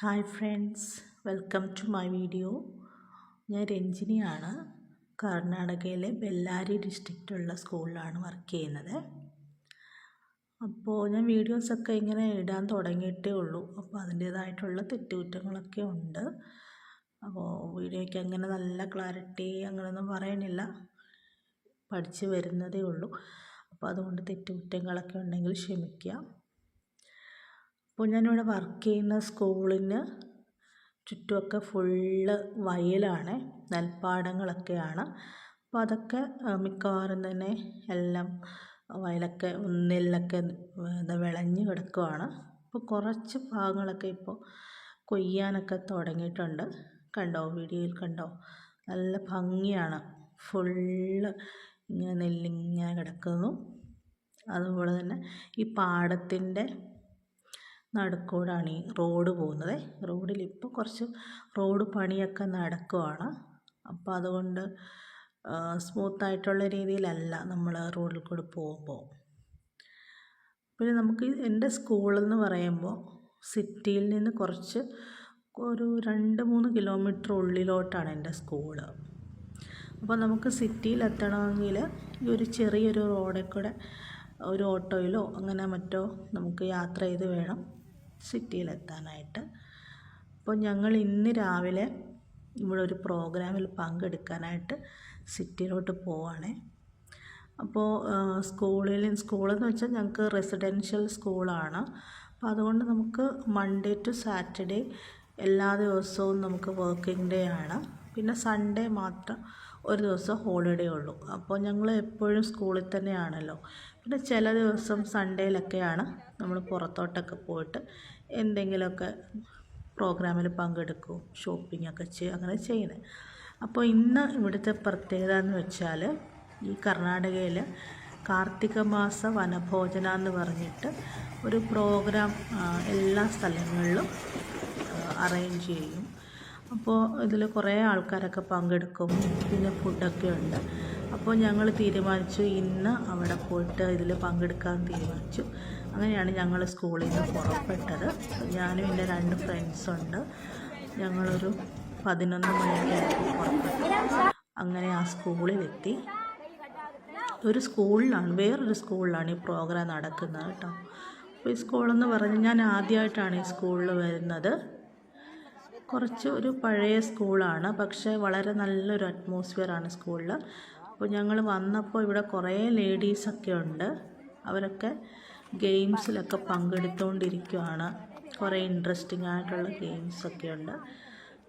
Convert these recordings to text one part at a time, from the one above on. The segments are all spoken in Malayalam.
Hi friends welcome to my video. ഞാൻ രഞ്ജിനിയാണ്. കർണാടകയിലെ ബെല്ലാരി ഡിസ്ട്രിക്റ്റുള്ള സ്കൂളിലാണ് വർക്ക് ചെയ്യുന്നത്. അപ്പോൾ ഞാൻ വീഡിയോസൊക്കെ ഇങ്ങനെ ഇടാൻ തുടങ്ങിയിട്ടേ ഉള്ളൂ. അപ്പോൾ അതിന്റേതായിട്ടുള്ള തെറ്റുകുറ്റങ്ങളൊക്കെ ഉണ്ട്. അപ്പോൾ വീഡിയോയ്ക്ക് അങ്ങനെ നല്ല ക്ലാരിറ്റി അങ്ങനെയൊന്നും പറയണില്ല. പഠിച്ച് വരുന്നതേ ഉള്ളൂ. അപ്പോൾ അതുകൊണ്ട് തെറ്റുകുറ്റങ്ങളൊക്കെ ഉണ്ടെങ്കിൽ ക്ഷമിക്കുക. അപ്പോൾ ഞാനിവിടെ വർക്ക് ചെയ്യുന്ന സ്കൂളിന് ചുറ്റുമൊക്കെ ഫുള്ള് വയലാണ് നെൽപ്പാടങ്ങളൊക്കെയാണ്. അപ്പോൾ അതൊക്കെ മിക്കവാറും തന്നെ എല്ലാം വയലൊക്കെ നെല്ലൊക്കെ എന്താ വിളഞ്ഞ് കിടക്കുവാണ്. അപ്പോൾ കുറച്ച് ഭാഗങ്ങളൊക്കെ ഇപ്പോൾ കൊയ്യാനൊക്കെ തുടങ്ങിയിട്ടുണ്ട്. കണ്ടോ വീഡിയോയിൽ കണ്ടോ? നല്ല ഭംഗിയാണ്. ഫുള്ള് ഇങ്ങനെ നെല്ലിങ്ങനെ കിടക്കുന്നു. അതുപോലെ തന്നെ ഈ പാടത്തിന്റെ നടുക്കൂടാണ് ഈ റോഡ് പോകുന്നത്. റോഡിൽ ഇപ്പോൾ കുറച്ച് റോഡ് പണിയൊക്കെ നടക്കുവാണ്. അപ്പോൾ അതുകൊണ്ട് സ്മൂത്തായിട്ടുള്ള രീതിയിലല്ല നമ്മൾ റോഡിൽ കൂടെ പോകുമ്പോൾ. പിന്നെ നമുക്ക് എന്റെ സ്കൂളെന്ന് പറയുമ്പോൾ സിറ്റിയിൽ നിന്ന് കുറച്ച് ഒരു രണ്ട് മൂന്ന് കിലോമീറ്റർ ഉള്ളിലോട്ടാണ് എന്റെ സ്കൂൾ അപ്പോൾ നമുക്ക് സിറ്റിയിൽ എത്തണമെങ്കിൽ ഈ ഒരു ചെറിയൊരു റോഡിൽ കൂടെ ഒരു ഓട്ടോയിലോ അങ്ങനെ മറ്റോ നമുക്ക് യാത്ര ചെയ്ത് വേണം. സിറ്റിയിലെത്താനായിട്ട്. അപ്പോൾ ഞങ്ങൾ ഇന്ന് രാവിലെ ഇവിടെ ഒരു പ്രോഗ്രാമിൽ പങ്കെടുക്കാനായിട്ട് സിറ്റിയിലോട്ട് പോവാണേ. അപ്പോൾ സ്കൂളിൽ സ്കൂളെന്ന് വെച്ചാൽ ഞങ്ങൾക്ക് റെസിഡൻഷ്യൽ സ്കൂളാണ്. അപ്പോൾ അതുകൊണ്ട് നമുക്ക് മൺഡേ ടു സാറ്റർഡേ എല്ലാ ദിവസവും നമുക്ക് വർക്കിംഗ് ഡേ ആണ്. പിന്നെ സൺഡേ മാത്രം ഒരു ദിവസം ഹോളിഡേ ഉള്ളൂ. അപ്പോൾ ഞങ്ങൾ എപ്പോഴും സ്കൂളിൽ തന്നെയാണല്ലോ. പിന്നെ ചില ദിവസം സൺഡേയിലൊക്കെയാണ് നമ്മൾ പുറത്തോട്ടൊക്കെ പോയിട്ട് എന്തെങ്കിലുമൊക്കെ പ്രോഗ്രാമിൽ പങ്കെടുക്കും ഷോപ്പിംഗ് ഒക്കെ ചെയ്യും അങ്ങനെ ചെയ്യുന്നത്. അപ്പോൾ ഇന്ന് ഇവിടുത്തെ പ്രത്യേകത എന്ന് വെച്ചാൽ ഈ കർണാടകയിൽ കാർത്തിക മാസ വനഭോജന എന്ന് പറഞ്ഞിട്ട് ഒരു പ്രോഗ്രാം എല്ലാ സ്ഥലങ്ങളിലും അറേഞ്ച് ചെയ്യും. അപ്പോൾ ഇതിൽ കുറേ ആൾക്കാരൊക്കെ പങ്കെടുക്കും. പിന്നെ ഫുഡൊക്കെ ഉണ്ട്. അപ്പോൾ ഞങ്ങൾ തീരുമാനിച്ചു ഇന്ന് അവിടെ പോയിട്ട് ഇതിൽ പങ്കെടുക്കാൻ തീരുമാനിച്ചു. അങ്ങനെയാണ് ഞങ്ങൾ സ്കൂളിൽ നിന്ന് പുറപ്പെട്ടത്. ഞാനും എന്റെ രണ്ട് ഫ്രണ്ട്സുണ്ട് ഞങ്ങളൊരു പതിനൊന്ന് മണിയൊക്കെ പുറപ്പെട്ടു. അങ്ങനെ ആ സ്കൂളിലെത്തി. ഒരു സ്കൂളിലാണ് വേറൊരു സ്കൂളിലാണ് ഈ പ്രോഗ്രാം നടക്കുന്നത് കേട്ടോ. അപ്പോൾ ഈ സ്കൂളെന്ന് പറഞ്ഞ് ഞാൻ ആദ്യമായിട്ടാണ് ഈ സ്കൂളിൽ വരുന്നത്. കുറച്ച് ഒരു പഴയ സ്കൂളാണ്. പക്ഷേ വളരെ നല്ലൊരു അറ്റ്മോസ്ഫിയറാണ് സ്കൂളിൽ അപ്പോൾ ഞങ്ങൾ വന്നപ്പോൾ ഇവിടെ കുറേ ലേഡീസൊക്കെ ഉണ്ട്. അവരൊക്കെ ഗെയിംസിലൊക്കെ പങ്കെടുത്തുകൊണ്ടിരിക്കുകയാണ് കുറേ ഇൻട്രസ്റ്റിംഗ് ആയിട്ടുള്ള ഗെയിംസൊക്കെ ഉണ്ട്.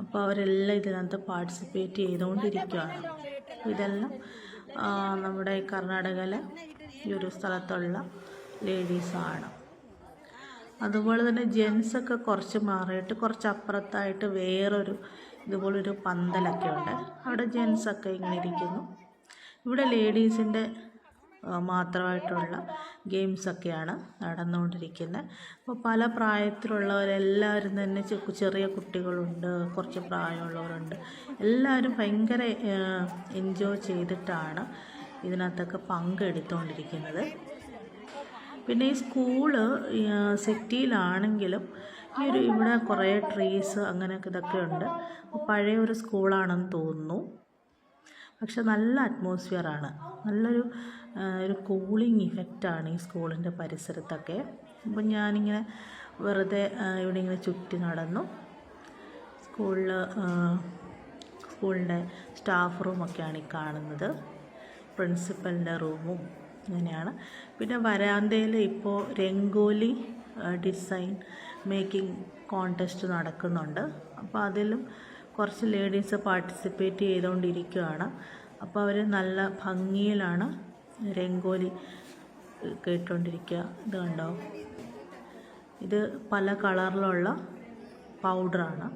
അപ്പോൾ അവരെല്ലാം ഇതിനകത്ത് പാർട്ടിസിപ്പേറ്റ് ചെയ്തുകൊണ്ടിരിക്കുകയാണ് ഇതെല്ലാം നമ്മുടെ കർണാടകയിലെ ഈ ഒരു സ്ഥലത്തുള്ള ലേഡീസാണ് അതുപോലെ തന്നെ ജെൻസൊക്കെ കുറച്ച് മാറിയിട്ട് കുറച്ച് അപ്പുറത്തായിട്ട് വേറൊരു ഇതുപോലൊരു പന്തലൊക്കെ ഉണ്ട് അവിടെ ജെൻസൊക്കെ ഇങ്ങനെ ഇരിക്കുന്നു. ഇവിടെ ലേഡീസിന്റെ മാത്രമായിട്ടുള്ള ഗെയിംസൊക്കെയാണ് നടന്നുകൊണ്ടിരിക്കുന്നത്. അപ്പോൾ പല പ്രായത്തിലുള്ളവരെല്ലാവരും തന്നെ ചെറിയ കുട്ടികളുണ്ട് കുറച്ച് പ്രായമുള്ളവരുണ്ട്. എല്ലാവരും ഭയങ്കര എൻജോയ് ചെയ്തിട്ടാണ് ഇതിനകത്തൊക്കെ പങ്കെടുത്തുകൊണ്ടിരിക്കുന്നത് പിന്നെ ഈ സ്കൂൾ സിറ്റിയിലാണെങ്കിലും ഈ ഒരു ഇവിടെ കുറേ ട്രീസ് അങ്ങനെയൊക്കെ ഇതൊക്കെ ഉണ്ട്. പഴയ ഒരു സ്കൂളാണെന്ന് തോന്നുന്നു. പക്ഷെ നല്ല അറ്റ്മോസ്ഫിയറാണ് നല്ലൊരു ഒരു കൂളിംഗ് ഇഫക്റ്റാണ് ഈ സ്കൂളിന്റെ പരിസരത്തൊക്കെ. അപ്പം ഞാനിങ്ങനെ വെറുതെ ഇവിടെ ഇങ്ങനെ ചുറ്റി നടന്നു. സ്കൂളിൽ സ്കൂളിന്റെ സ്റ്റാഫ് റൂമൊക്കെയാണ് ഈ കാണുന്നത്. പ്രിൻസിപ്പലിന്റെ റൂമും അങ്ങനെയാണ്. പിന്നെ വരാന്തയിൽ ഇപ്പോൾ രംഗോലി ഡിസൈൻ മേക്കിംഗ് കോൺടെസ്റ്റ് നടക്കുന്നുണ്ട്. അപ്പോൾ അതിലും കുറച്ച് ലേഡീസ് പാർട്ടിസിപ്പേറ്റ് ചെയ്തുകൊണ്ടിരിക്കുകയാണ് അപ്പോൾ അവർ നല്ല ഭംഗിയിലാണ് രംഗോലി കേട്ടുകൊണ്ടിരിക്കുക ഇത് കണ്ടോ? ഇത് പല കളറിലുള്ള പൗഡറാണ്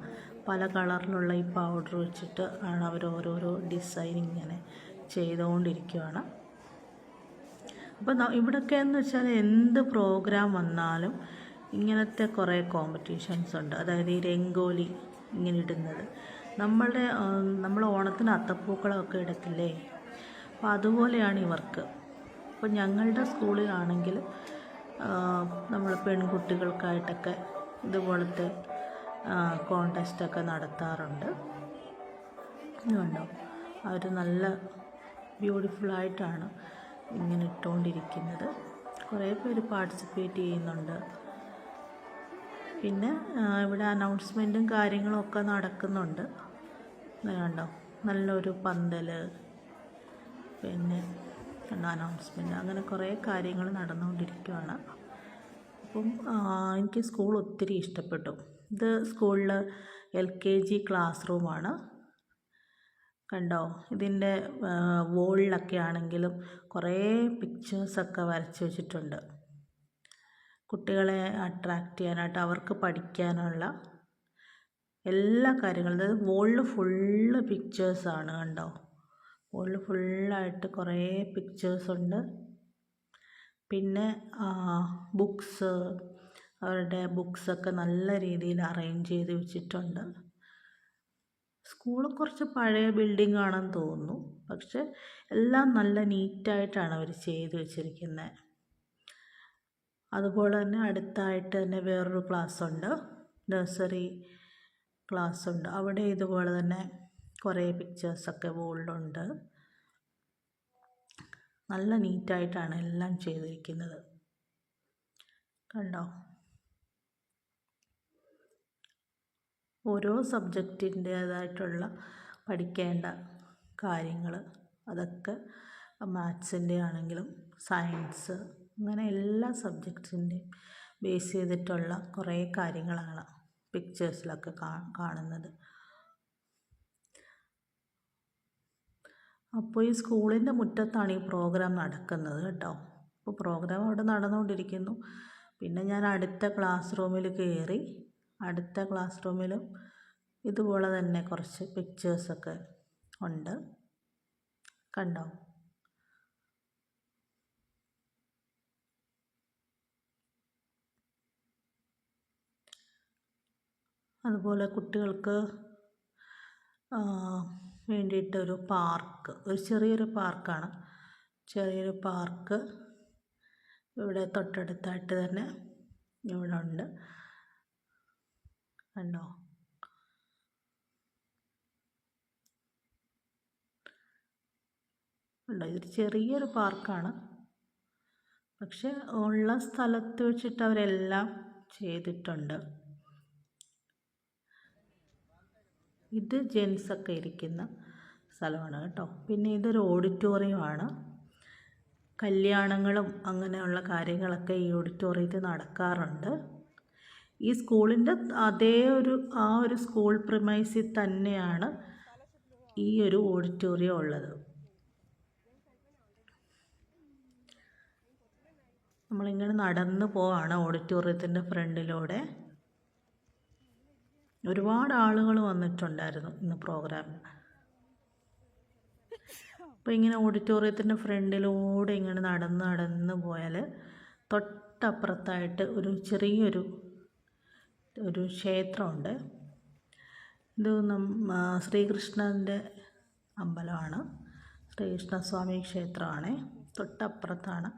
പല കളറിലുള്ള ഈ പൗഡർ വെച്ചിട്ട് ആണ് അവർ ഓരോരോ ഡിസൈൻ ഇങ്ങനെ ചെയ്തുകൊണ്ടിരിക്കുകയാണ് അപ്പോൾ ഇവിടൊക്കെ എന്ന് വെച്ചാൽ എന്ത് പ്രോഗ്രാം വന്നാലും ഇങ്ങനത്തെ കുറേ കോമ്പറ്റീഷൻസ് ഉണ്ട്. അതായത് ഈ രംഗോലി ഇങ്ങനെ ഇടുന്നത്. നമ്മളുടെ നമ്മൾ ഓണത്തിന് അത്തപ്പൂക്കളമൊക്കെ ഇടത്തില്ലേ? അപ്പോൾ അതുപോലെയാണ് ഇവർക്ക്. അപ്പോൾ ഞങ്ങളുടെ സ്കൂളിലാണെങ്കിൽ നമ്മൾ പെൺകുട്ടികൾക്കായിട്ടൊക്കെ ഇതുപോലത്തെ കോണ്ടസ്റ്റൊക്കെ നടത്താറുണ്ട്. ഇതുണ്ടോ? അവർ നല്ല ബ്യൂട്ടിഫുള്ളായിട്ടാണ് ഇങ്ങനെ ഇട്ടുകൊണ്ടിരിക്കുന്നത് കുറേ പേര് പാർട്ടിസിപ്പേറ്റ് ചെയ്യുന്നുണ്ട്. പിന്നെ ഇവിടെ അനൗൺസ്മെന്റും കാര്യങ്ങളും ഒക്കെ നടക്കുന്നുണ്ട്. കണ്ടോ? നല്ലൊരു പന്തൽ പിന്നെ അനൗൺസ്മെന്റ് അങ്ങനെ കുറേ കാര്യങ്ങൾ നടന്നുകൊണ്ടിരിക്കുകയാണ് അപ്പം എനിക്ക് സ്കൂൾ ഒത്തിരി ഇഷ്ടപ്പെട്ടു. ഇത് സ്കൂളിൽ എൽ കെ ജി ക്ലാസ് റൂമാണ് കണ്ടോ? ഇതിന്റെ വോളിലൊക്കെ ആണെങ്കിലും കുറേ പിക്ചേഴ്സൊക്കെ വരച്ച് വെച്ചിട്ടുണ്ട്. കുട്ടികളെ അട്രാക്റ്റ് ചെയ്യാനായിട്ട് അവർക്ക് പഠിക്കാനുള്ള എല്ലാ കാര്യങ്ങളും അതായത് വോളിൽ ഫുള്ള് പിക്ചേഴ്സാണ് കണ്ടോ? വോളിൽ ഫുള്ളായിട്ട് കുറേ പിക്ചേഴ്സ് ഉണ്ട് പിന്നെ ബുക്സ് അവരുടെ ബുക്സൊക്കെ നല്ല രീതിയിൽ അറേഞ്ച് ചെയ്ത് വെച്ചിട്ടുണ്ട്. സ്കൂൾ കുറച്ച് പഴയ ബിൽഡിംഗ് ആണെന്ന് തോന്നുന്നു. പക്ഷെ എല്ലാം നല്ല നീറ്റായിട്ടാണ് അവർ ചെയ്ത് വെച്ചിരിക്കുന്നത് അതുപോലെ തന്നെ അടുത്തായിട്ട് തന്നെ വേറൊരു ക്ലാസ് ഉണ്ട്. നഴ്സറി ക്ലാസ് ഉണ്ട്. അവിടെ ഇതുപോലെ തന്നെ കുറേ പിക്ചേഴ്സൊക്കെ വോളിലുണ്ട് നല്ല നീറ്റായിട്ടാണ് എല്ലാം ചെയ്തിരിക്കുന്നത്. കണ്ടോ? ഓരോ സബ്ജക്റ്റിന്റേതായിട്ടുള്ള പഠിക്കേണ്ട കാര്യങ്ങൾ. അതൊക്കെ മാത്സിന്റെ ആണെങ്കിലും സയൻസ് അങ്ങനെ എല്ലാ സബ്ജക്ട്സിന്റെയും ബേസ് ചെയ്തിട്ടുള്ള കുറേ കാര്യങ്ങളാണ് പിക്ചേഴ്സിലൊക്കെ കാണുന്നത്. അപ്പോൾ ഈ സ്കൂളിന്റെ മുറ്റത്താണ് ഈ പ്രോഗ്രാം നടക്കുന്നത് കേട്ടോ. അപ്പോൾ പ്രോഗ്രാം അവിടെ നടന്നുകൊണ്ടിരിക്കുന്നു. പിന്നെ ഞാൻ അടുത്ത ക്ലാസ് റൂമിൽ കയറി അടുത്ത ക്ലാസ് റൂമിലും ഇതുപോലെ തന്നെ കുറച്ച് പിക്ചേഴ്സൊക്കെ ഉണ്ട്. കണ്ടോ? അതുപോലെ കുട്ടികൾക്ക് വേണ്ടിയിട്ടൊരു പാർക്ക് ഒരു ചെറിയൊരു പാർക്കാണ്. ചെറിയൊരു പാർക്ക് ഇവിടെ തൊട്ടടുത്തായിട്ട് തന്നെ ഇവിടെ ഉണ്ട്. കണ്ടോ ഉണ്ടോ? ഇതൊരു ചെറിയൊരു പാർക്കാണ്. പക്ഷെ ഉള്ള സ്ഥലത്ത് വെച്ചിട്ട് അവരെല്ലാം ചെയ്തിട്ടുണ്ട്. ഇത് ജെൻസൊക്കെ ഇരിക്കുന്ന സ്ഥലമാണ് കേട്ടോ. പിന്നെ ഇതൊരു ഓഡിറ്റോറിയമാണ്. കല്യാണങ്ങളും അങ്ങനെയുള്ള കാര്യങ്ങളൊക്കെ ഈ ഓഡിറ്റോറിയത്തിൽ നടക്കാറുണ്ട്. ഈ സ്കൂളിന്റെ അതേ ഒരു ആ ഒരു സ്കൂൾ പ്രിമൈസിൽ തന്നെയാണ് ഈ ഒരു ഓഡിറ്റോറിയം ഉള്ളത്. നമ്മളിങ്ങനെ നടന്ന് പോവാണ് ഓഡിറ്റോറിയത്തിന്റെ ഫ്രണ്ടിലൂടെ. ഒരുപാട് ആളുകൾ വന്നിട്ടുണ്ടായിരുന്നു ഇന്ന് പ്രോഗ്രാമിന് അപ്പോൾ ഇങ്ങനെ ഓഡിറ്റോറിയത്തിന്റെ ഫ്രണ്ടിലൂടെ ഇങ്ങനെ നടന്ന് നടന്ന് പോയാൽ തൊട്ടപ്പുറത്തായിട്ട് ഒരു ചെറിയൊരു ഒരു ക്ഷേത്രമുണ്ട്. ഇത് ശ്രീകൃഷ്ണന്റെ അമ്പലമാണ്. ശ്രീകൃഷ്ണസ്വാമി ക്ഷേത്രമാണ്. തൊട്ടപ്പുറത്താണ്.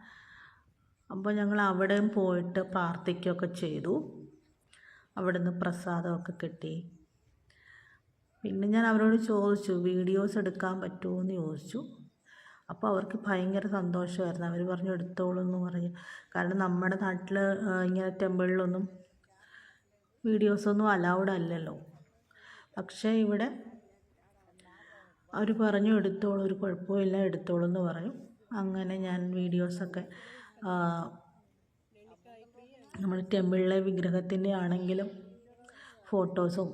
അപ്പോൾ ഞങ്ങൾ അവിടെയും പോയിട്ട് പ്രാർത്ഥിക്കുകയൊക്കെ ചെയ്തു. അവിടുന്ന് പ്രസാദമൊക്കെ കിട്ടി. പിന്നെ ഞാൻ അവരോട് ചോദിച്ചു വീഡിയോസ് എടുക്കാൻ പറ്റുമോ എന്ന് ചോദിച്ചു. അപ്പോൾ അവർക്ക് ഭയങ്കര സന്തോഷമായിരുന്നു. അവർ പറഞ്ഞു എടുത്തോളൂ എന്ന് പറഞ്ഞു. കാരണം നമ്മുടെ നാട്ടിൽ ഇങ്ങനെ ടെമ്പിളിലൊന്നും വീഡിയോസൊന്നും അലൗഡ് അല്ലല്ലോ. പക്ഷേ ഇവിടെ അവർ പറഞ്ഞു എടുത്തോളൂ ഒരു കുഴപ്പമില്ല എടുത്തോളൂ എന്ന് പറഞ്ഞു അങ്ങനെ ഞാൻ വീഡിയോസൊക്കെ നമ്മൾ ടെമ്പിളിലെ വിഗ്രഹത്തിന്റെ ആണെങ്കിലും ഫോട്ടോസും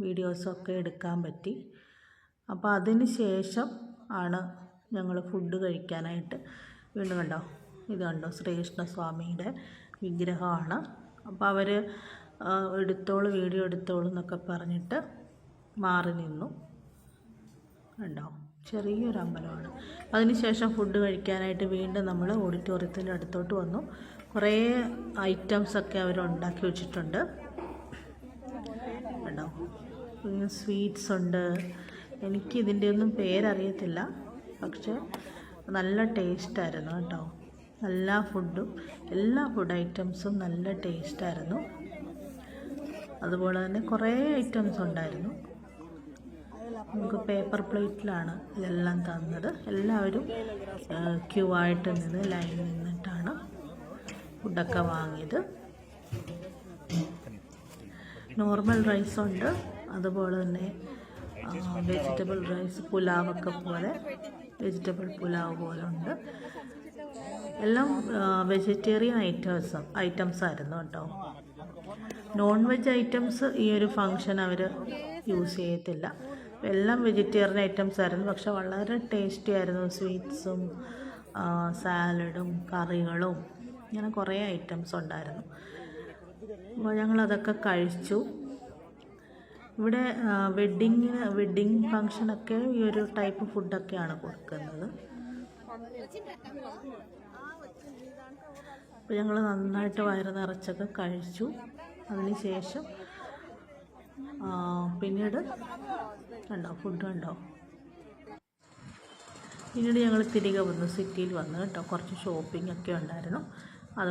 വീഡിയോസും ഒക്കെ എടുക്കാൻ പറ്റി. അപ്പോൾ അതിന് ശേഷം ആണ് ഞങ്ങൾ ഫുഡ് കഴിക്കാനായിട്ട് വീണ്ടും കണ്ടോ? ഇത് കണ്ടോ? ശ്രീകൃഷ്ണസ്വാമിയുടെ വിഗ്രഹമാണ്. അപ്പോൾ അവർ എടുത്തോളൂ വീഡിയോ എടുത്തോളൂ എന്നൊക്കെ പറഞ്ഞിട്ട് മാറി നിന്നു. കണ്ടോ? ചെറിയൊരു അമ്പലമാണ്. അതിനുശേഷം ഫുഡ് കഴിക്കാനായിട്ട് വീണ്ടും നമ്മൾ ഓഡിറ്റോറിയത്തിന്റെ അടുത്തോട്ട് വന്നു. കുറേ ഐറ്റംസൊക്കെ അവർ ഉണ്ടാക്കി വെച്ചിട്ടുണ്ട്. കണ്ടോ? സ്വീറ്റ്സ് ഉണ്ട്. എനിക്ക് ഇതിന്റെ ഒന്നും പേരറിയത്തില്ല. പക്ഷേ നല്ല ടേസ്റ്റായിരുന്നു കേട്ടോ. എല്ലാ ഫുഡും എല്ലാ ഫുഡ് ഐറ്റംസും നല്ല ടേസ്റ്റായിരുന്നു അതുപോലെ തന്നെ കുറേ ഐറ്റംസ് ഉണ്ടായിരുന്നു. നമുക്ക് പേപ്പർ പ്ലേറ്റിലാണ് ഇതെല്ലാം തന്നത്. എല്ലാവരും ക്യൂ ആയിട്ട് നിന്ന് ലൈൻ നിന്നിട്ടാണ് ഫുഡൊക്കെ വാങ്ങിയത്. നോർമൽ റൈസ് ഉണ്ട്. അതുപോലെ തന്നെ വെജിറ്റബിൾ റൈസ് പുലാവൊക്കെ പോലെ വെജിറ്റബിൾ പുലാവ് പോലെ ഉണ്ട്. എല്ലാം വെജിറ്റേറിയൻ ഐറ്റംസ് ഐറ്റംസ് ആയിരുന്നു കേട്ടോ. നോൺ വെജ് ഐറ്റംസ് ഈ ഒരു ഫങ്ഷൻ അവർ യൂസ് ചെയ്യത്തില്ല. എല്ലാം വെജിറ്റേറിയൻ ഐറ്റംസ് ആയിരുന്നു. പക്ഷെ വളരെ ടേസ്റ്റി ആയിരുന്നു. സ്വീറ്റ്സും സാലഡും കറികളും ഇങ്ങനെ കുറേ ഐറ്റംസ് ഉണ്ടായിരുന്നു. അപ്പോൾ ഞങ്ങളതൊക്കെ കഴിച്ചു. ഇവിടെ വെഡ്ഡിങ്ങിന് വെഡ്ഡിങ് ഫങ്ഷനൊക്കെ ഈ ഒരു ടൈപ്പ് ഫുഡൊക്കെയാണ് കൊടുക്കുന്നത്. അപ്പോൾ ഞങ്ങൾ നന്നായിട്ട് വയറ് നിറച്ചൊക്കെ കഴിച്ചു. അതിന് ശേഷം പിന്നീട് കണ്ടോ ഫുഡ് കണ്ടോ? പിന്നീട് ഞങ്ങൾ തിരികെ വന്നു സിറ്റിയിൽ വന്നു കേട്ടോ. കുറച്ച് ഷോപ്പിംഗ് ഒക്കെ ഉണ്ടായിരുന്നു. അത്